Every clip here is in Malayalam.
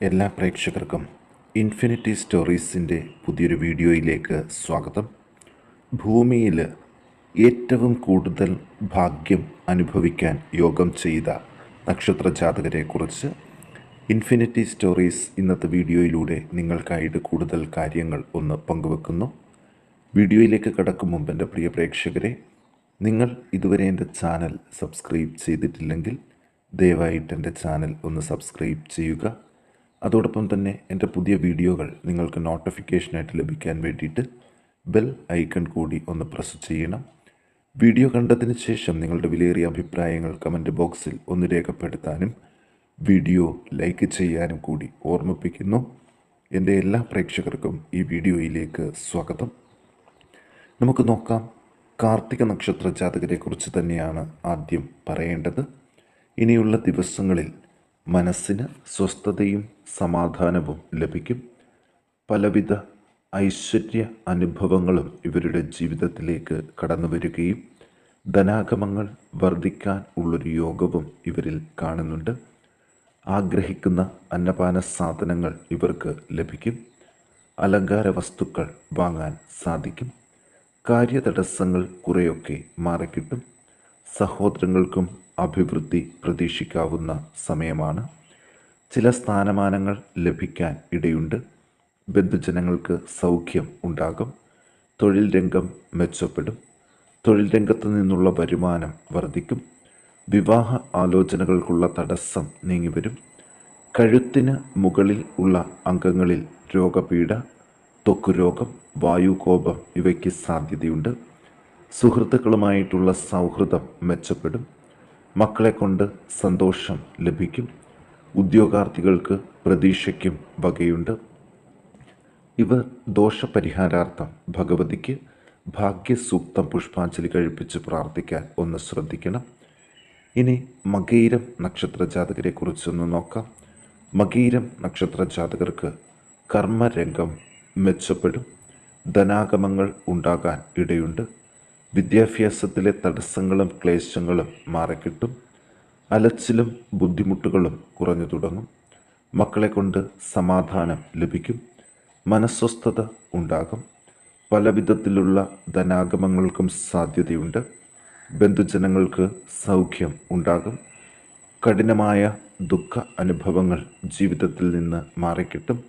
എല്ലാ പ്രേക്ഷകർക്കും ഇൻഫിനിറ്റി സ്റ്റോറീസിന്റെ പുതിയൊരു വീഡിയോയിലേക്ക് സ്വാഗതം. ഭൂമിയിൽ ഏറ്റവും കൂടുതൽ ഭാഗ്യം അനുഭവിക്കാൻ യോഗം ചെയ്ത നക്ഷത്ര ജാതകരെക്കുറിച്ച് ഇൻഫിനിറ്റി സ്റ്റോറീസ് ഇന്നത്തെ വീഡിയോയിലൂടെ നിങ്ങൾക്കായിട്ട് കൂടുതൽ കാര്യങ്ങൾ ഒന്ന് പങ്കുവെക്കുന്നു. വീഡിയോയിലേക്ക് കടക്കും മുമ്പ് എന്റെ പ്രിയ പ്രേക്ഷകരെ നിങ്ങൾ ഇതുവരെ എന്റെ ചാനൽ സബ്സ്ക്രൈബ് ചെയ്തിട്ടില്ലെങ്കിൽ ദയവായിട്ട് എന്റെ ചാനൽ ഒന്ന് സബ്സ്ക്രൈബ് ചെയ്യുക. അതോടൊപ്പം തന്നെ എന്റെ പുതിയ വീഡിയോകൾ നിങ്ങൾക്ക് നോട്ടിഫിക്കേഷനായിട്ട് ലഭിക്കാൻ വേണ്ടിയിട്ട് ബെൽ ഐക്കൺ കൂടി ഒന്ന് പ്രസ് ചെയ്യണം. വീഡിയോ കണ്ടതിന് ശേഷം നിങ്ങളുടെ വിലയേറിയ അഭിപ്രായങ്ങൾ കമന്റ് ബോക്സിൽ ഒന്ന് രേഖപ്പെടുത്താനും വീഡിയോ ലൈക്ക് ചെയ്യാനും കൂടി ഓർമ്മിപ്പിക്കുന്നു. എന്റെ എല്ലാ പ്രേക്ഷകർക്കും ഈ വീഡിയോയിലേക്ക് സ്വാഗതം. നമുക്ക് നോക്കാം കാർത്തിക നക്ഷത്ര ജാതകരെക്കുറിച്ച് തന്നെയാണ് ആദ്യം പറയേണ്ടത്. ഇനിയുള്ള ദിവസങ്ങളിൽ മനസ്സിന് സ്വസ്ഥതയും സമാധാനവും ലഭിക്കും. പലവിധ ഐശ്വര്യ അനുഭവങ്ങളും ഇവരുടെ ജീവിതത്തിലേക്ക് കടന്നു വരികയും ധനാഗമങ്ങൾ വർദ്ധിക്കാൻ ഉള്ളൊരു യോഗവും ഇവരിൽ കാണുന്നുണ്ട്. ആഗ്രഹിക്കുന്ന അന്നപാന സാധനങ്ങൾ ഇവർക്ക് ലഭിക്കും. അലങ്കാര വസ്തുക്കൾ വാങ്ങാൻ സാധിക്കും. കാര്യതടസ്സങ്ങൾ കുറേയൊക്കെ മാറിക്കിട്ടും. സഹോദരങ്ങൾക്കും അഭിവൃദ്ധി പ്രതീക്ഷിക്കാവുന്ന സമയമാണ്. ചില സ്ഥാനമാനങ്ങൾ ലഭിക്കാൻ ഇടയുണ്ട്. ബന്ധുജനങ്ങൾക്ക് സൗഖ്യം ഉണ്ടാകും. തൊഴിൽ രംഗം മെച്ചപ്പെടും. തൊഴിൽ രംഗത്ത് നിന്നുള്ള വരുമാനം വർദ്ധിക്കും. വിവാഹ ആലോചനകൾക്കുള്ള തടസ്സം നീങ്ങിവരും. കഴുത്തിന് മുകളിൽ ഉള്ള അംഗങ്ങളിൽ രോഗപീഠ ത്വക്കുരോഗം വായുകോപം ഇവയ്ക്ക് സാധ്യതയുണ്ട്. സുഹൃത്തുക്കളുമായിട്ടുള്ള സൗഹൃദം മെച്ചപ്പെടും. മക്കളെ കൊണ്ട് സന്തോഷം ലഭിക്കും. ഉദ്യോഗാർത്ഥികൾക്ക് പ്രതീക്ഷയ്ക്കും വകയുണ്ട്. ഇവർ ദോഷപരിഹാരാർത്ഥം ഭഗവതിക്ക് ഭാഗ്യസൂക്തം പുഷ്പാഞ്ജലി കഴിപ്പിച്ച് പ്രാർത്ഥിക്കാൻ ഒന്ന് ശ്രദ്ധിക്കണം. ഇനി മകീരം നക്ഷത്ര ജാതകരെ കുറിച്ചൊന്ന് നോക്കാം. മകീരം നക്ഷത്ര ജാതകർക്ക് കർമ്മരംഗം മെച്ചപ്പെടും. ധനാഗമങ്ങൾ ഉണ്ടാകാൻ ഇടയുണ്ട്. വിദ്യാഭ്യാസത്തിലെ തടസ്സങ്ങളും ക്ലേശങ്ങളും മാറിക്കിട്ടും അലച്ചിലും ബുദ്ധിമുട്ടുകളും കുറഞ്ഞു തുടങ്ങും. മക്കളെ കൊണ്ട് സമാധാനം ലഭിക്കും മനസ്വസ്ഥത ഉണ്ടാകും. പല വിധത്തിലുള്ള ധനാഗമങ്ങൾക്കും സാധ്യതയുണ്ട്. ബന്ധുജനങ്ങൾക്ക് സൗഖ്യം ഉണ്ടാകും. കഠിനമായ ദുഃഖ അനുഭവങ്ങൾ ജീവിതത്തിൽ നിന്ന് മാറിക്കിട്ടും.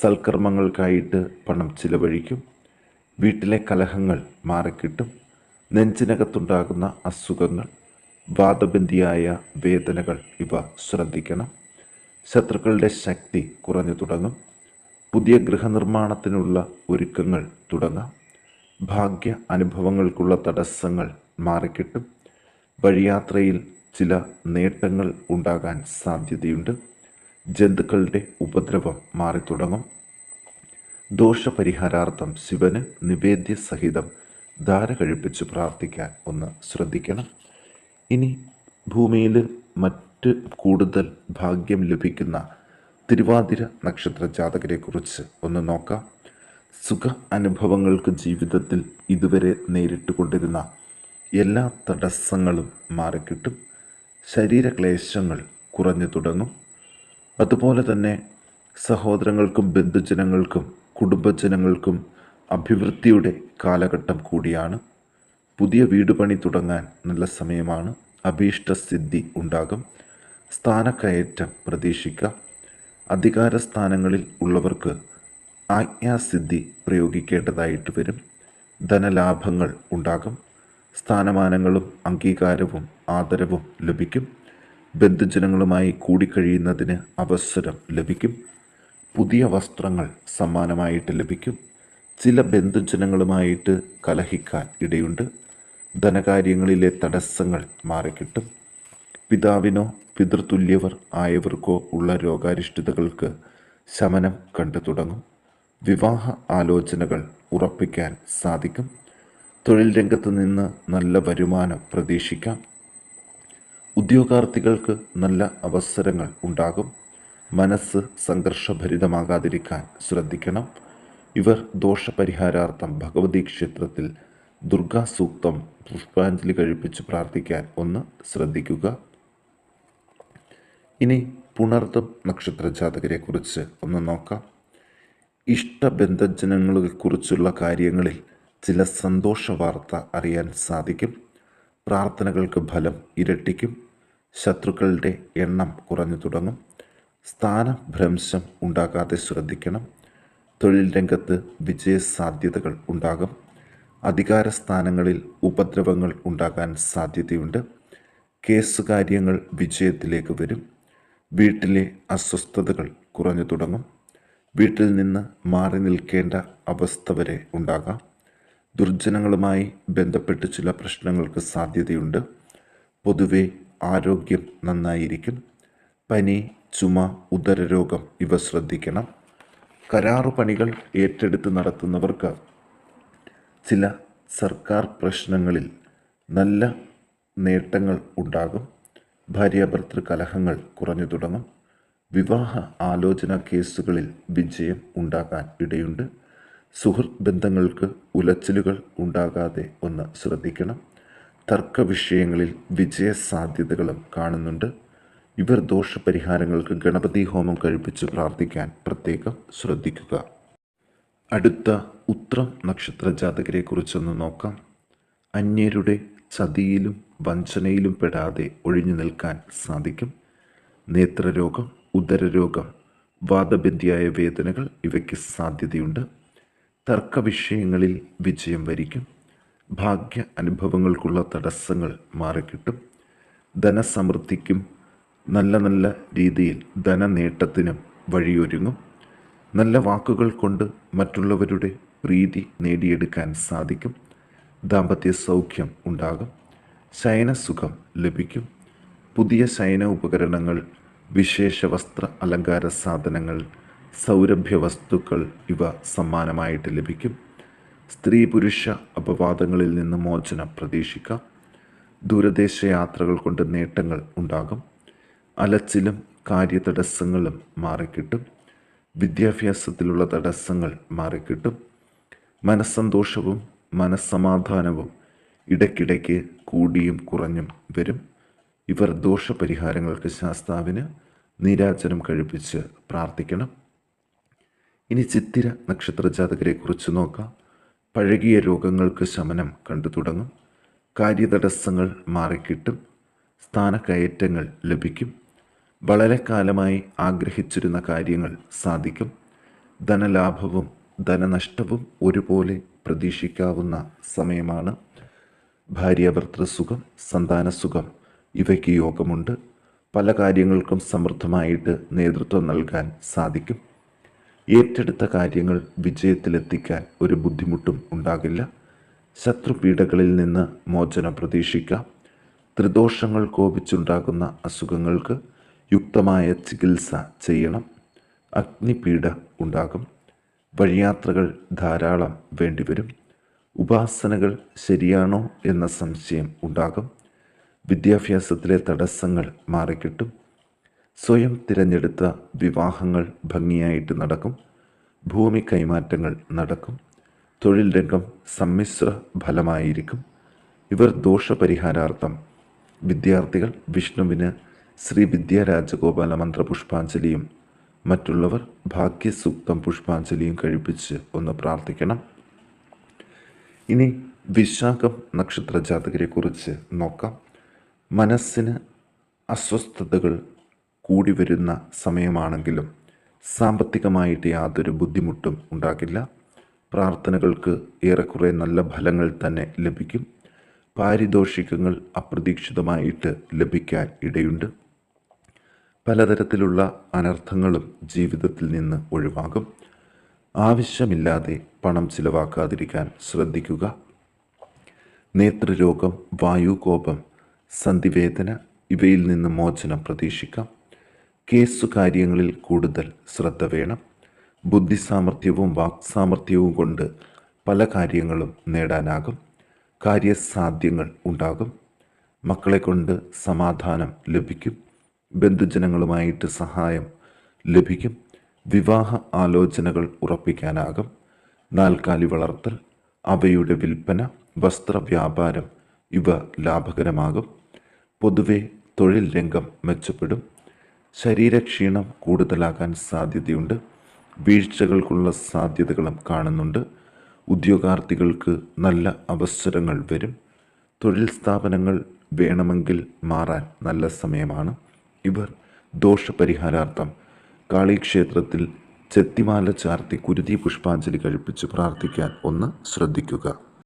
സൽക്കർമ്മങ്ങൾക്കായിട്ട് പണം ചിലവഴിക്കും. വീട്ടിലെ കലഹങ്ങൾ മാറിക്കിട്ടും. നെഞ്ചിനകത്തുണ്ടാകുന്ന അസുഖങ്ങൾ വാദബന്ധിയായ വേദനകൾ ഇവ ശ്രദ്ധിക്കണം. ശത്രുക്കളുടെ ശക്തി കുറഞ്ഞു തുടങ്ങും. പുതിയ ഗൃഹനിർമ്മാണത്തിനുള്ള ഒരുക്കങ്ങൾ തുടങ്ങാം. ഭാഗ്യ അനുഭവങ്ങൾക്കുള്ള തടസ്സങ്ങൾ മാറിക്കിട്ടും. വഴിയാത്രയിൽ ചില നേട്ടങ്ങൾ ഉണ്ടാകാൻ സാധ്യതയുണ്ട്. ജന്തുക്കളുടെ ഉപദ്രവം മാറിത്തുടങ്ങും. ദോഷപരിഹാരാർത്ഥം ശിവന് നിവേദ്യ സഹിതം ധാര കഴിപ്പിച്ച് പ്രാർത്ഥിക്കാൻ ഒന്ന് ശ്രദ്ധിക്കണം. ഇനി ഭൂമിയിൽ മറ്റ് കൂടുതൽ ഭാഗ്യം ലഭിക്കുന്ന തിരുവാതിര നക്ഷത്ര ജാതകരെക്കുറിച്ച് ഒന്ന് നോക്കാം. സുഖ അനുഭവങ്ങൾക്ക് ജീവിതത്തിൽ ഇതുവരെ നേരിട്ട് കൊണ്ടിരുന്ന എല്ലാ തടസ്സങ്ങളും മാറിക്കിട്ടും. ശരീരക്ലേശങ്ങൾ കുറഞ്ഞു തുടങ്ങും. അതുപോലെ തന്നെ സഹോദരങ്ങൾക്കും ബന്ധുജനങ്ങൾക്കും കുടുംബജനങ്ങൾക്കും അഭിവൃദ്ധിയുടെ കാലഘട്ടം കൂടിയാണ്. പുതിയ വീട് പണി തുടങ്ങാൻ നല്ല സമയമാണ്. അഭീഷ്ടസിദ്ധി ഉണ്ടാകും. സ്ഥാനക്കയറ്റം പ്രതീക്ഷിക്കാം. അധികാര സ്ഥാനങ്ങളിൽ ഉള്ളവർക്ക് ആജ്ഞാസിദ്ധി പ്രയോഗിക്കേണ്ടതായിട്ട് വരും. ധനലാഭങ്ങൾ ഉണ്ടാകും. സ്ഥാനമാനങ്ങളും അംഗീകാരവും ആദരവും ലഭിക്കും. ബന്ധുജനങ്ങളുമായി കൂടിക്കഴിയുന്നതിന് അവസരം ലഭിക്കും. പുതിയ വസ്ത്രങ്ങൾ സമ്മാനമായിട്ട് ലഭിക്കും. ചില ബന്ധുജനങ്ങളുമായിട്ട് കലഹിക്കാൻ ഇടയുണ്ട്. ധനകാര്യങ്ങളിലെ തടസ്സങ്ങൾ മാറിക്കിട്ടും. പിതാവിനോ പിതൃതുല്യവർ ആയവർക്കോ ഉള്ള രോഗാരിഷ്ടതകൾക്ക് ശമനം കണ്ടു തുടങ്ങും. വിവാഹ ആലോചനകൾ ഉറപ്പിക്കാൻ സാധിക്കും. തൊഴിൽ രംഗത്ത് നിന്ന് നല്ല വരുമാനം പ്രതീക്ഷിക്കാം. ഉദ്യോഗാർത്ഥികൾക്ക് നല്ല അവസരങ്ങൾ ഉണ്ടാകും. മനസ്സ് സംഘർഷഭരിതമാകാതിരിക്കാൻ ശ്രദ്ധിക്കണം. ഇവർ ദോഷപരിഹാരാർത്ഥം ഭഗവതി ക്ഷേത്രത്തിൽ ദുർഗാ സൂക്തം പുഷ്പാഞ്ജലി കഴിപ്പിച്ച് പ്രാർത്ഥിക്കാൻ ഒന്ന് ശ്രദ്ധിക്കുക. ഇനി പുണർദം നക്ഷത്ര ജാതകരെക്കുറിച്ച് ഒന്ന് നോക്കാം. ഇഷ്ടബന്ധജനങ്ങളെക്കുറിച്ചുള്ള കാര്യങ്ങളിൽ ചില സന്തോഷ വാർത്ത അറിയാൻ സാധിക്കും. പ്രാർത്ഥനകൾക്ക് ഫലം ഇരട്ടിക്കും. ശത്രുക്കളുടെ എണ്ണം കുറഞ്ഞു തുടങ്ങും. സ്ഥാനഭ്രംശം ഉണ്ടാകാതെ ശ്രദ്ധിക്കണം. തൊഴിൽ രംഗത്ത് വിജയസാധ്യതകൾ ഉണ്ടാകും. അധികാര സ്ഥാനങ്ങളിൽ ഉപദ്രവങ്ങൾ ഉണ്ടാകാൻ സാധ്യതയുണ്ട്. കേസ് കാര്യങ്ങൾ വിജയത്തിലേക്ക് വരും. വീട്ടിലെ അസ്വസ്ഥതകൾ കുറഞ്ഞു തുടങ്ങും. വീട്ടിൽ നിന്ന് മാറി നിൽക്കേണ്ട അവസ്ഥ വരെ ഉണ്ടാകാം. ദുർജനങ്ങളുമായി ബന്ധപ്പെട്ട് ചില പ്രശ്നങ്ങൾക്ക് സാധ്യതയുണ്ട്. പൊതുവെ ആരോഗ്യം നന്നായിരിക്കും. പനി ചുമ ഉദരരോഗം ഇവ ശ്രദ്ധിക്കണം. കരാറു പണികൾ ഏറ്റെടുത്ത് നടത്തുന്നവർക്ക് ചില സർക്കാർ പ്രശ്നങ്ങളിൽ നല്ല നേട്ടങ്ങൾ ഉണ്ടാകും. ഭാര്യാഭർത്തൃ കലഹങ്ങൾ കുറഞ്ഞു തുടങ്ങും. വിവാഹ ആലോചന കേസുകളിൽ വിജയം ഉണ്ടാകാൻ ഇടയുണ്ട്. സുഹൃത്ത് ബന്ധങ്ങൾക്ക് ഉലച്ചിലുകൾ ഉണ്ടാകാതെ ഒന്ന് ശ്രദ്ധിക്കണം. തർക്ക വിഷയങ്ങളിൽ വിജയ സാധ്യതകളും കാണുന്നുണ്ട്. ഇവർ ദോഷപരിഹാരങ്ങൾക്ക് ഗണപതി ഹോമം കഴിപ്പിച്ച് പ്രാർത്ഥിക്കാൻ പ്രത്യേകം ശ്രദ്ധിക്കുക. അടുത്ത ഉത്രം നക്ഷത്ര ജാതകരെ കുറിച്ചൊന്ന് നോക്കാം. അന്യരുടെ ചതിയിലും വഞ്ചനയിലും പെടാതെ ഒഴിഞ്ഞു നിൽക്കാൻ സാധിക്കും. നേത്രരോഗം ഉദരരോഗം വാദബന്ധിയായ വേദനകൾ ഇവയ്ക്ക് സാധ്യതയുണ്ട്. തർക്ക വിഷയങ്ങളിൽ വിജയം വരിക്കും. ഭാഗ്യ അനുഭവങ്ങൾക്കുള്ള തടസ്സങ്ങൾ മാറിക്കിട്ടും. ധനസമൃദ്ധിക്കും നല്ല നല്ല രീതിയിൽ ധനനേട്ടത്തിനും വഴിയൊരുങ്ങും. നല്ല വാക്കുകൾ കൊണ്ട് മറ്റുള്ളവരുടെ പ്രീതി നേടിയെടുക്കാൻ സാധിക്കും. ദാമ്പത്യ സൗഖ്യം ഉണ്ടാകും. ശയനസുഖം ലഭിക്കും. പുതിയ ശയന ഉപകരണങ്ങൾ വിശേഷ വസ്ത്ര അലങ്കാര സാധനങ്ങൾ സൗരഭ്യ വസ്തുക്കൾ ഇവ സമ്മാനമായിട്ട് ലഭിക്കും. സ്ത്രീ പുരുഷ അപവാദങ്ങളിൽ നിന്ന് മോചനം പ്രതീക്ഷിക്കാം. ദൂരദേശ യാത്രകൾ കൊണ്ട് നേട്ടങ്ങൾ ഉണ്ടാകും. അലച്ചിലും കാര്യതടസ്സങ്ങളും മാറിക്കിട്ടും. വിദ്യാഭ്യാസത്തിലുള്ള തടസ്സങ്ങൾ മാറിക്കിട്ടും. മനസ്സന്തോഷവും മനസ്സമാധാനവും ഇടയ്ക്കിടയ്ക്ക് കൂടിയും കുറഞ്ഞും വരും. ഇവർ ദോഷപരിഹാരങ്ങൾക്ക് ശാസ്താവിന് നീരാചനം കഴിപ്പിച്ച് പ്രാർത്ഥിക്കണം. ഇനി ചിത്തിര നക്ഷത്ര ജാതകരെ കുറിച്ച് നോക്കാം. പഴകിയ രോഗങ്ങൾക്ക് ശമനം കണ്ടു തുടങ്ങും. കാര്യതടസ്സങ്ങൾ മാറിക്കിട്ടും. സ്ഥാനക്കയറ്റങ്ങൾ ലഭിക്കും. വളരെ കാലമായി ആഗ്രഹിച്ചിരുന്ന കാര്യങ്ങൾ സാധിക്കും. ധനലാഭവും ധനനഷ്ടവും ഒരുപോലെ പ്രതീക്ഷിക്കാവുന്ന സമയമാണ്. ഭാര്യാഭർത്തൃസുഖം സന്താനസുഖം ഇവയ്ക്ക് യോഗമുണ്ട്. പല കാര്യങ്ങൾക്കും സമൃദ്ധമായിട്ട് നേതൃത്വം നൽകാൻ സാധിക്കും. ഏറ്റെടുത്ത കാര്യങ്ങൾ വിജയത്തിലെത്തിക്കാൻ ഒരു ബുദ്ധിമുട്ടും ഉണ്ടാകില്ല. ശത്രുപീഠകളിൽ നിന്ന് മോചനം പ്രതീക്ഷിക്കാം. ത്രിദോഷങ്ങൾ കോപിച്ചുണ്ടാകുന്ന അസുഖങ്ങൾക്ക് യുക്തമായ ചികിത്സ ചെയ്യണം. അഗ്നിപീഡ ഉണ്ടാകും. വഴിയാത്രകൾ ധാരാളം വേണ്ടിവരും. ഉപാസനകൾ ശരിയാണോ എന്ന സംശയം ഉണ്ടാകും. വിദ്യാഭ്യാസത്തിലെ തടസ്സങ്ങൾ മാറിക്കിട്ടും. സ്വയം തിരഞ്ഞെടുത്ത വിവാഹങ്ങൾ ഭംഗിയായിട്ട് നടക്കും. ഭൂമി കൈമാറ്റങ്ങൾ നടക്കും. തൊഴിൽ രംഗം സമ്മിശ്ര ഫലമായിരിക്കും. ഇവർ ദോഷപരിഹാരാർത്ഥം വിദ്യാർത്ഥികൾ വിഷ്ണുവിന് ശ്രീ വിദ്യാരാജഗോപാല മന്ത്ര പുഷ്പാഞ്ജലിയും മറ്റുള്ളവർ ഭാഗ്യസൂക്തം പുഷ്പാഞ്ജലിയും കഴിപ്പിച്ച് ഒന്ന് പ്രാർത്ഥിക്കണം. ഇനി വിശാഖം നക്ഷത്ര ജാതകരെക്കുറിച്ച് നോക്കാം. മനസ്സിന് അസ്വസ്ഥതകൾ കൂടി വരുന്ന സമയമാണെങ്കിലും സാമ്പത്തികമായിട്ട് യാതൊരു ബുദ്ധിമുട്ടും ഉണ്ടാകില്ല. പ്രാർത്ഥനകൾക്ക് ഏറെക്കുറെ നല്ല ഫലങ്ങൾ തന്നെ ലഭിക്കും. പാരിതോഷികങ്ങൾ അപ്രതീക്ഷിതമായിട്ട് ലഭിക്കാൻ ഇടയുണ്ട്. പലതരത്തിലുള്ള അനർത്ഥങ്ങളും ജീവിതത്തിൽ നിന്ന് ഒഴിവാകും. ആവശ്യമില്ലാതെ പണം ചിലവാക്കാതിരിക്കാൻ ശ്രദ്ധിക്കുക. നേത്രരോഗം വായുകോപം സന്ധിവേദന ഇവയിൽ നിന്ന് മോചനം പ്രതീക്ഷിക്കാം. കേസ് കാര്യങ്ങളിൽ കൂടുതൽ ശ്രദ്ധ വേണം. ബുദ്ധിസാമർഥ്യവും വാക്സാമർഥ്യവും കൊണ്ട് പല കാര്യങ്ങളും നേടാനാകും. കാര്യസാധ്യങ്ങൾ ഉണ്ടാകും. മക്കളെ കൊണ്ട് സമാധാനം ലഭിക്കും. ബന്ധുജനങ്ങളുമായിട്ട് സഹായം ലഭിക്കും. വിവാഹ ആലോചനകൾ ഉറപ്പിക്കാനാകും. നാൽക്കാലി വളർത്തൽ അവയുടെ വിൽപ്പന വസ്ത്രവ്യാപാരം ഇവ ലാഭകരമാകും. പൊതുവെ തൊഴിൽ രംഗം മെച്ചപ്പെടും. ശരീരക്ഷീണം കൂടുതലാകാൻ സാധ്യതയുണ്ട്. വീഴ്ചകൾക്കുള്ള സാധ്യതകളും കാണുന്നുണ്ട്. ഉദ്യോഗാർത്ഥികൾക്ക് നല്ല അവസരങ്ങൾ വരും. തൊഴിൽ സ്ഥാപനങ്ങൾ വേണമെങ്കിൽ മാറാൻ നല്ല സമയമാണ്. ഇവർ ദോഷപരിഹാരാർത്ഥം കാളിക്ഷേത്രത്തിൽ ചെത്തിമാല ചാർത്തി കുരുതി പുഷ്പാഞ്ജലി കഴിപ്പിച്ച് പ്രാർത്ഥിക്കാൻ ഒന്ന് ശ്രദ്ധിക്കുക.